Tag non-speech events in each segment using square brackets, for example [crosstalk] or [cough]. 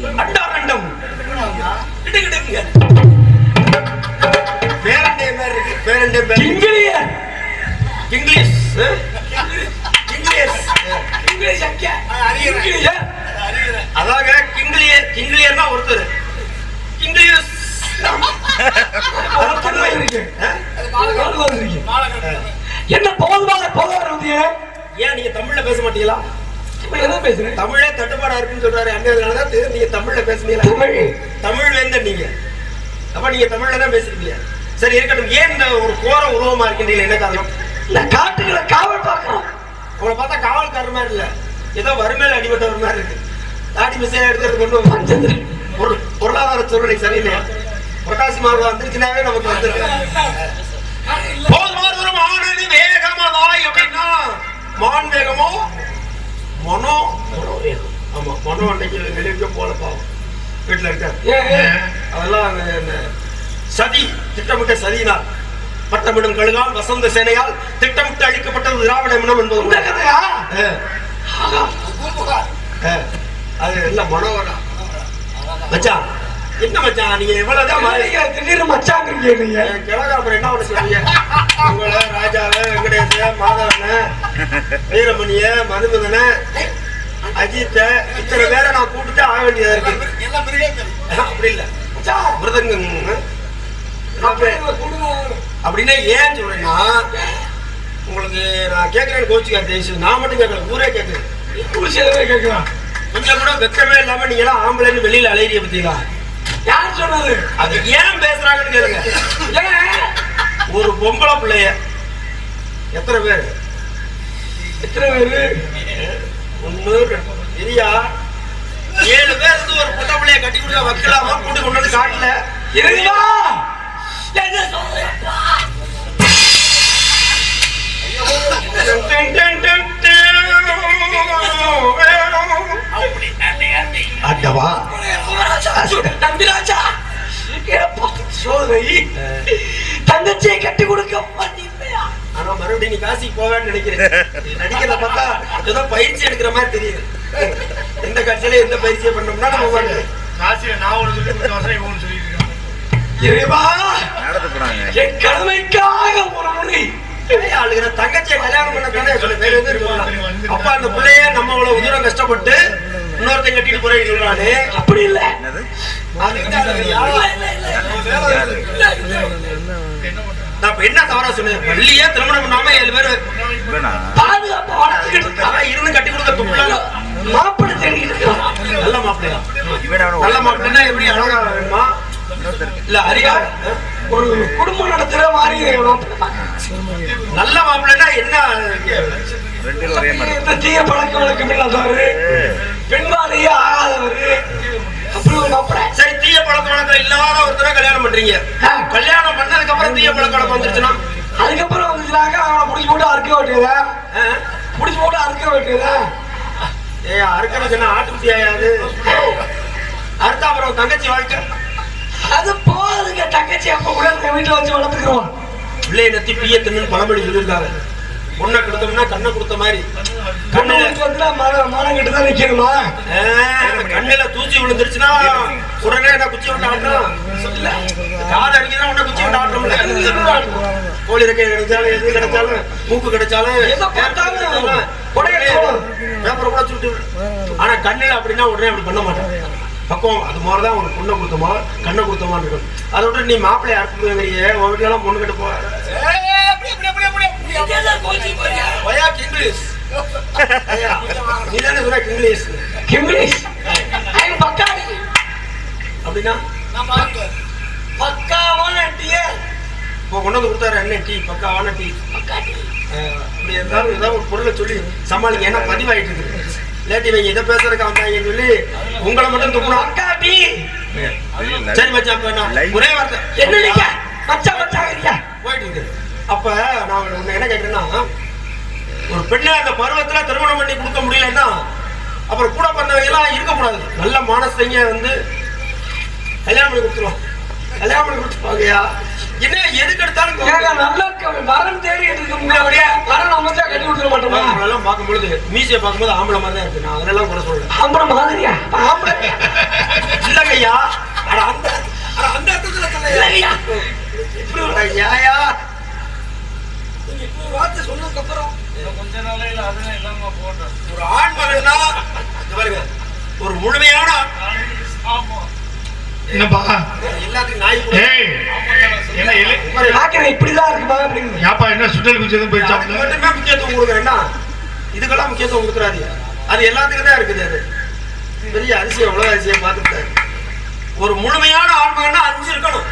அண்டாரண்டம். பேரண்டே பேர் இருக்கு. பேரண்டே பேர் இங்கிலியர் இங்கிலீஷ்? இங்கிலீஷ். இங்கிலீஷ் அக்கா இங்கிலியர் அதாங்க கிங்கிலியர் கிங்கிலியர்னா ஒருத்தர். கிங்கிலியஸ் [laughs] என்ன போதுமான போதாரம் வந்து ஏன் நீங்க தமிழ்ல பேச மாட்டீங்களா? என்ன பேசுறேன் தமிழே தட்டுப்பாடா இருக்குன்னு சொல்றாரு. அண்ணன் தான் தெரியும். நீங்க தமிழ்ல பேசுனீங்களா தமிழ். தமிழ் வேந்த நீங்க? அப்ப நீங்க தமிழ்ல தான் பேசுறீங்க சரி இருக்கட்டும். ஏன் இந்த ஒரு கோர உருவமா இருக்கின்றீங்க என்ன காரணம்? இந்த காட்டுகளை காவல் பார்க்கணும். உங்களை பார்த்தா காவல்காரர் மாதிரி இல்ல. ஏதோ வறுமையில அடிபட்டவர் மாதிரி இருக்கு. தாடி மிசையா எடுக்கிறது கொண்டு வந்து பொருளாதார சூழ்நிலை சரியில்லையா? புரட்டாசி மாதம் வந்துருச்சுனாவே நமக்கு வந்துருக்கு. போதுமான தூரம் ஆனது வேகமாதாய் அப்படின்னா மான் வேகமோ மனோ ஆமா மனோ அன்னைக்கு வெளியே போல பாவம். வீட்டுல இருக்க ஏன், ஏன்? அதெல்லாம் சதி திட்டமிட்ட சதியினால் பட்டமிடும் கழுகால் வசந்த சேனையால் திட்டமிட்டு அழிக்கப்பட்டது திராவிட இனம் என்பது. அது இல்ல மனோகரம் மச்சான் என்ன மச்சான் நீங்க எவ்வளவுதான் திடீர்னு கிழக்கு அப்புறம் என்ன பண்ண சொல்றீங்க? உங்களை ராஜாவை வெங்கடேச மாதவன வீரமணிய மதுமதன அஜித்த இத்தனை பேரை நான் கூப்பிட்டு ஆக வேண்டியதா இருக்கு. அப்படி இல்ல. மிருதங்கம் அப்படின்னா ஏன் சொல்றேன்னா உங்களுக்கு நான் கேட்கிறேன்னு கோச்சுக்கார் தேய்ச்சி நான் மட்டும் கேட்கல ஊரே கேட்குறேன் குளிச்சதவே கேட்கலாம். கொஞ்சம் கூட வெக்கமே இல்லாம நீங்க எல்லாம் ஆம்பளைன்னு வெளியில அலையிறிய பத்தீங்களா? யார் சொன்னது அது ஏன் பேசுறாங்கன்னு கேளுங்க. ஒரு பொம்பளை பிள்ளைய எத்தனை பேர்? எத்தனை பேரு? ஒண்ணு ரெண்டு பெரியா ஏழு பேர் இருந்து ஒரு பொட்டை பிள்ளைய கட்டி கொடுக்க வைக்கலாமா கூட்டு கொண்டு வந்து காட்டல. இறைவா அட்டவா நம்பிராஜா சோதனை. தங்கச்சியை கட்டி கொடுக்க மறுபடியும் நீ காசிக்கு போவேன்னு நினைக்கிறேன். நீ நடிக்கிறத பார்த்தா ஏதோ பயிற்சி எடுக்கிற மாதிரி தெரியுது. எந்த கட்சியில எந்த பயிற்சியை பண்ணோம்னா நம்ம காசியில நான் ஒன்று சொல்லி ஒன்று சொல்லிட்டு இறைவா! நடந்து போனாங்க என் கடமைக்காக ஒரு முறை ஆளுகிற தங்கச்சியை கல்யாணம் பண்ண தானே சொல்லு அப்ப அந்த பிள்ளைய நம்ம அவ்வளவு தூரம் கஷ்டப்பட்டு இன்னொருத்தன் கட்டிட்டு போறேன்னு சொல்றானே அப்படி இல்ல. அழுகுறியா? நான் இப்ப என்ன தவறா சொன்னேன்? பள்ளியே திருமணம் பண்ணாம ஏழு பேர் பாதுகாப்பு வளர்த்துக்கிட்டு. அவன் இருந்து கட்டி கொடுக்க துப்புல மாப்பிள்ளை இருக்கான். நல்ல மாப்பிள்ளையா? நல்ல மாப்பிள்ளைன்னா எப்படி? அழகா வேணுமா இல்ல அறிவா ஒரு குடும்பம் நடத்துற மாதிரி. நல்ல மாப்பிள்ளைன்னா என்ன? தீய பழக்க வழக்கம் இல்லாதவரு. பெண்பாலையே ஆகாதவரு. சரி தீய பழக்க வழக்கம் இல்லாத ஒருத்தரை கல்யாணம் பண்றீங்க. கல்யாணம் பண்ணதுக்கு அப்புறம் தீய பழக்க வழக்கம் வந்துருச்சுன்னா? அதுக்கப்புறம் வந்துச்சுனாக்க அவனை முடிச்சு போட்டு அறுக்க வேண்டியதா ஆ? முடிச்சு போட்டு அறுக்க வேண்டியதா ஏய் அறுக்கிறது என்ன ஆட்டுக்குட்டி ஆயாது அறுத்தா அப்புறம் தங்கச்சி வாழ்க்கை? அது போதுங்க தங்கச்சி அப்ப கூட வீட்டுல வச்சு வளர்த்துக்கிறோம் பிள்ளைய நத்தி பிய தின்னு பழமொழி சொல்லியிருக்காங்க. பொண்ணை கொடுத்தோம்னா கண்ணை கொடுத்த மாதிரி. கண்ணுல தூசி விழுந்துருச்சுன்னா உடனே என்ன குச்சி விட்டு ஆட்டுறோம். இல்ல காது அடிக்கிறா உடனே குச்சி விட்டு ஆட்டுறோம்ல கோழி ரெக்கை கிடைச்சாலும் எது கிடைச்சாலும் மூக்கு கிடைச்சாலும். பேப்பரை கூட சுட்டு ஆனா கண்ணுல அப்படின்னா உடனே அப்படி பண்ண மாட்டேன். பக்குவம் அது மாதிரி தான் ஒரு பொண்ணை கொடுத்தோமா கண்ணை கொடுத்தோமா இருக்கும். அதை விட்டு நீ மாப்பிள்ளை அறுப்புங்கிறியே உன் வீட்டுல எல்லாம் பொண்ணு கட்ட போ ஒயா இங்கிலீஷ் இங்கிலீஷ் ஐம் பக்காடி அப்படின்னா பக்காவான டீயே இப்போ கொண்டு வந்து கொடுத்தாரு என்ன டீ பக்காவான டீ பக்காடி அஹ், அப்படி எல்லாரும் ஏதாவது ஒரு பொருளை சொல்லி சமாளிங்க ஏன்னா பதிவாயிட்டு இருக்கு இல்லாட்டி இவங்க இதை பேசுறதுக்கு வந்தாங்கன்னு சொல்லி உங்களை மட்டும் தூக்கணும் அக்கா டீ சரி மச்சான் அப்ப நான் ஒரே வார்த்தை என்ன நீங்க மச்சா இல்லையா போயிட்டு இருக்கு அப்ப நான் என்ன கேட்கிறேன்னா ஒரு பெண்ணை அந்த பருவத்துல திருமணம் பண்ணி கொடுக்க முடியலன்னா அப்புறம் கூட எல்லாம் இருக்கக்கூடாது. நல்ல மானசங்க வந்து கல்யாணம் பண்ணி கொடுத்துருவாங்க. கல்யாணம் பண்ணி கொடுத்துருவாங்கயா? என்ன எதுக்கு எடுத்தாலும் நல்ல வரன் தேடி முடியாதே வரன் அமைச்சா கட்டி கொடுத்துட மாட்டோமா? அவங்களெல்லாம் பார்க்கும்பொழுது மீசையை பார்க்கும்போது ஆம்பளை மாதிரி தான் இருக்கு. நான் அதெல்லாம் கூட சொல்றேன் ஆம்பளை மாதிரியா? ஆம்பளை? இல்லையா அட அந்த அட அந்த அர்த்தத்துல சொல்லையா இல்லையா? இப்படி இப்படி ஒரு வார்த்தை சொன்னதுக்கு அப்புறம் கொஞ்ச நாளையில அதெல்லாம் இல்லாம போட்டேன் ஒரு ஆண் மகன்னா பாருங்க ஒரு முழுமையான ஆமா என்னப்பா? எல்லாத்துக்கும் நாய் இப்படிதான் இருக்குமா அப்படின்னு ஏப்பா என்ன சுண்டல் குச்சி எதுவும் போயிடுச்சாப்ல மட்டுமே முக்கியத்துவம் கொடுக்குறேன்னா இதுக்கெல்லாம் முக்கியத்துவம் கொடுக்குறாதீங்க அது எல்லாத்துக்கும் தான் இருக்குது அது பெரிய அதிசயம் உலக அதிசயம் பார்த்துட்டாரு ஒரு முழுமையான ஆன்மகன்னா அஞ்சு இருக்கணும்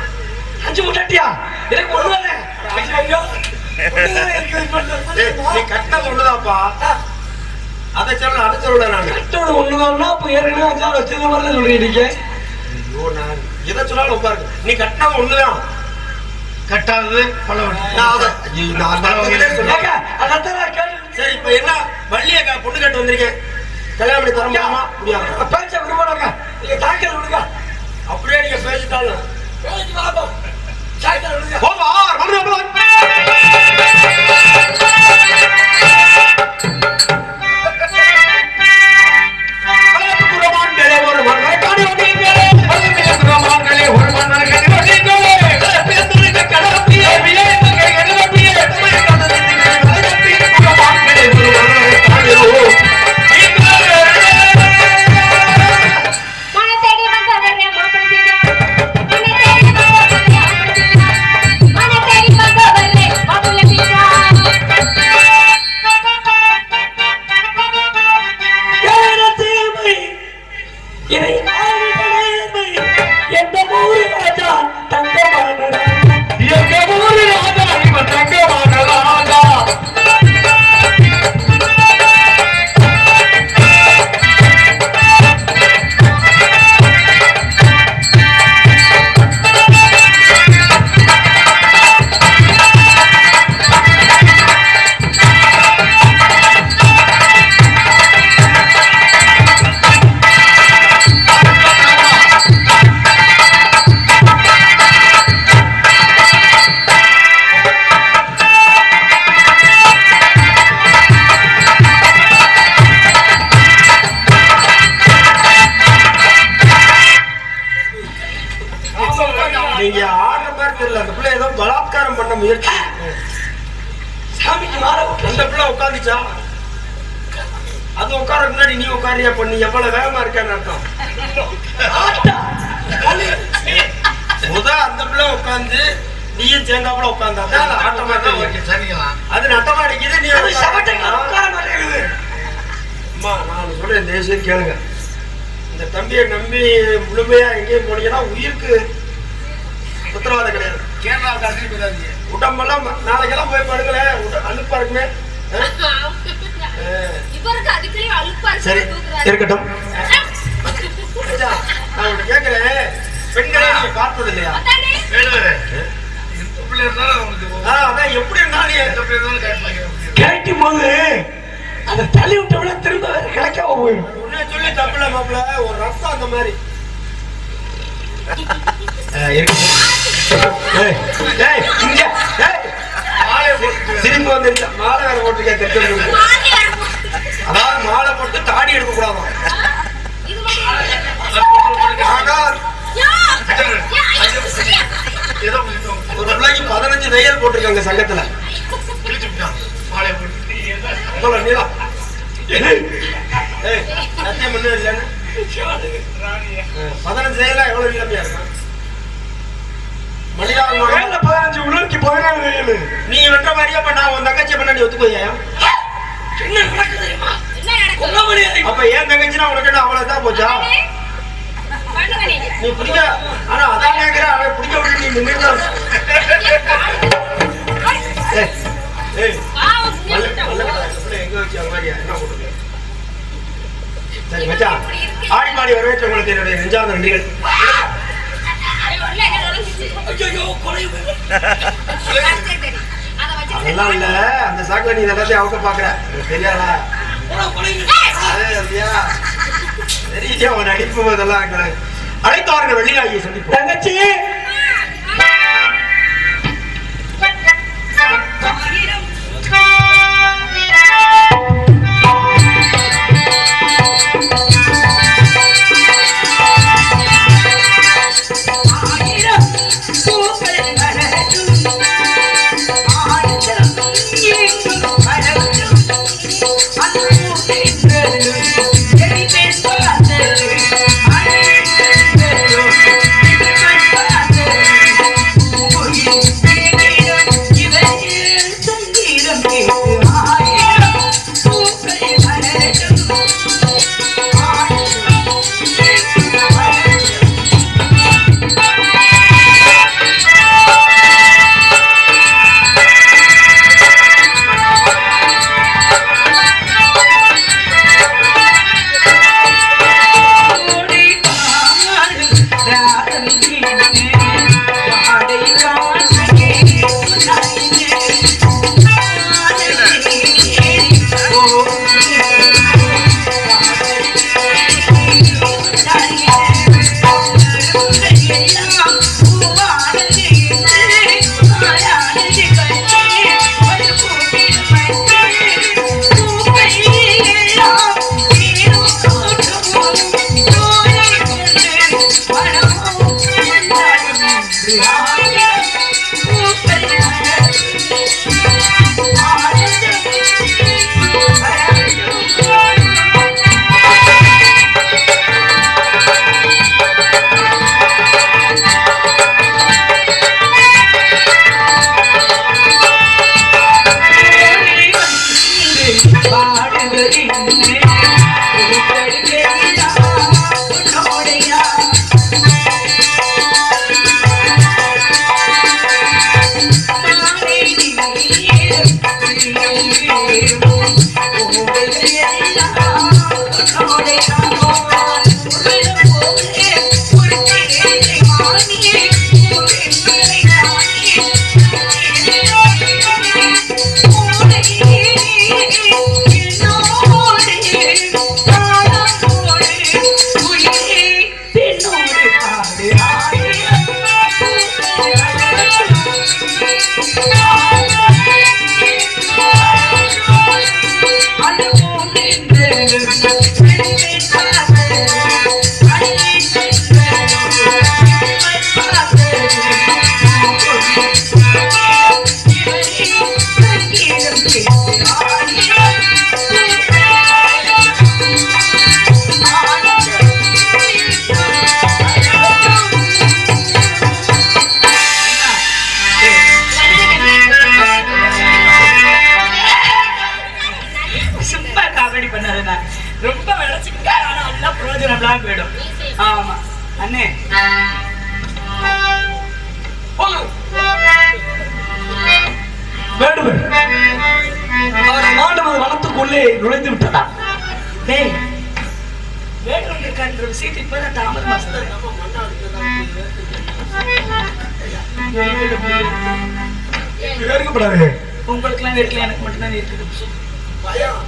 அஞ்சு முட்டாட்டியா எனக்கு ஐயோ, நீ கட்டினது ஒண்ணுதான்ப்பா அதை சொல்ல அதை சொல்ல நான் கட்டோட ஒண்ணுதான்னா அப்ப ஏற்கனவே அஞ்சாவது வச்சது மாதிரி சொல்றீங்க நீங்க ஐயோ நான் எதை சொன்னாலும் ரொம்ப இருக்கு நீ கட்டினது ஒண்ணுதான். கட்டாதது கேட்டேன். சரி இப்ப என்ன? வள்ளிய க- பொண்ணு கட்டு வந்திருக்கேன். கல்யாணம் பண்ணி தர முடியுமா முடியாது. பேச்ச விரும்பணுங்க நீங்க தாக்கல் விடுங்க. அப்படியே நீங்க பேசிட்டாலும். வேலைக்கு வாப்பா. தாக்கல் விடுங்க. Thank you. நீங்க ஆடுற மாதிரி தெரியல. அந்த பிள்ளை ஏதோ பலாத்காரம் பண்ண முயற்சி. சாமிக்கு மாற அந்த பிள்ளை உட்காந்துச்சா? அது உட்கார முன்னாடி நீ உட்காரியா பண்ணி? எவ்வளவு வேகமா இருக்கேன்னு அர்த்தம். ஆட்டா. முத அந்த பிள்ளை உட்காந்து நீயும் தேங்காப்புல உட்காந்தா அது ஆட்டமா அது நட்டமா அடிக்குது நீ அம்மா நான் சொல்றேன் தேசியம் கேளுங்க. இந்த தம்பியை நம்பி முழுமையா எங்கேயும் போனீங்கன்னா உயிருக்கு உத்தரவாதம் கிடையாது. கேரளாவுக்கு அடிச்சு போயிடாதீங்க உடம்பெல்லாம் நாளைக்கெல்லாம் போய் படுக்கல. அலுப்பா இருக்குமே. சரி. இருக்கட்டும். நான் உன்னை கேட்கிறேன். பெண்களை நீங்க பார்த்தது இல்லையா? எப்படி இருந்தாலும் கிடைக்கும் போது அதை தள்ளி விட்டோம்னா திரும்ப கிடைக்காம போயிடும். உன்னை சொல்லி தப்பில்ல மாப்பிள ஒரு ரத்தம் அந்த மாதிரி ஆ, இருக்கட்டும். ஏய், ஏய், இங்க, ஏய். மாலையை போட்டு சிரிப்பு வந்துருச்சு. மாலை வேற மாறி வரணும். அதாவது மாலை போட்டு தாடி எடுக்க கொஞ்சம் ஒரு பிள்ளைக்கு பதினஞ்சு தையல் போட்டிருக்காங்க சங்கத்துல. நீளம் ஏய் சத்தியம் பண்ணு பதினஞ்சு எவ்வளவு நீளமையா இருக்கும் வேலை பதினஞ்சு உணர்ச்சி பதினேழு நீ வெட்ட மாதிரியா பண்ணா உன் தங்கச்சி பண்ண ஒத்துக்கோயா என்ன நடக்குது அப்ப ஏன் தங்கச்சினா உனக்கு என்ன அவ்வளவுதான் போச்சா. நீ பிடிக்க ஆனா அதான் கேட்கிற அவன் பிடிக்க விட்டு நீ நின்றுட்டு ஏய் எங்க வச்சு மாதிரியா? என்ன போடுறது சரி மச்சான். ஆடி பாடி வரவேற்றவங்களுக்கு என்னுடைய நெஞ்சார்ந்த நன்றிகள். அதெல்லாம் இல்ல. அந்த சாக்குல நீ எல்லாத்தையும் அவங்க பாக்குற. எனக்கு தெரியாதா? தெரியலையா அவன் நடிப்பு இதெல்லாம் அழைத்தார்கள் வெள்ளியாகிய சந்திப்போம் தங்கச்சி Oh, வேறுக்கப்படாது உங்களுக்குலாம் இருக்கல எனக்கு மட்டும்தான் இருக்குது பயம்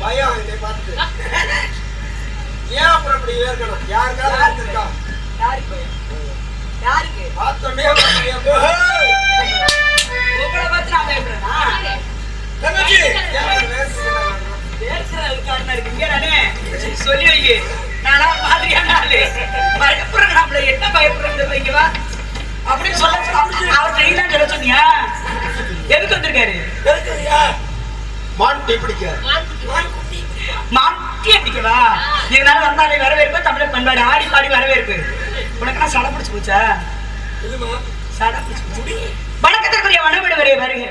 பயம் என்னை பார்த்து. ஏன் அப்புறம் இப்படி இருக்கணும் யாருக்காவது இருக்கா யாருக்கு பயம்? யாருக்கு? "ஏய், உங்களை பார்த்து நான் பயப்படுறேனா? தங்கச்சி! இருக்கு. இங்க நானே சொல்லி வைங்க நானா மாதிரியான ஆளு பயப்படுறேன் நம்மள என்ன பயப்படுறது வைங்க வா அப்படின்னு சொல்ல அவர் தான் சொல்ல சொன்னியா எதுக்கு வந்திருக்காரு? மான் டீ பிடிக்க. மாட்டி அடிக்கவா இதனால வந்தாலே வரவேற்பு தமிழர் பண்பாடு ஆடி பாடி வரவேற்பு. உனக்கெல்லாம் சடை பிடிச்சு போச்சா? சடை பிடிச்சு வணக்கத்திற்குரிய வனவிடுவரே வருக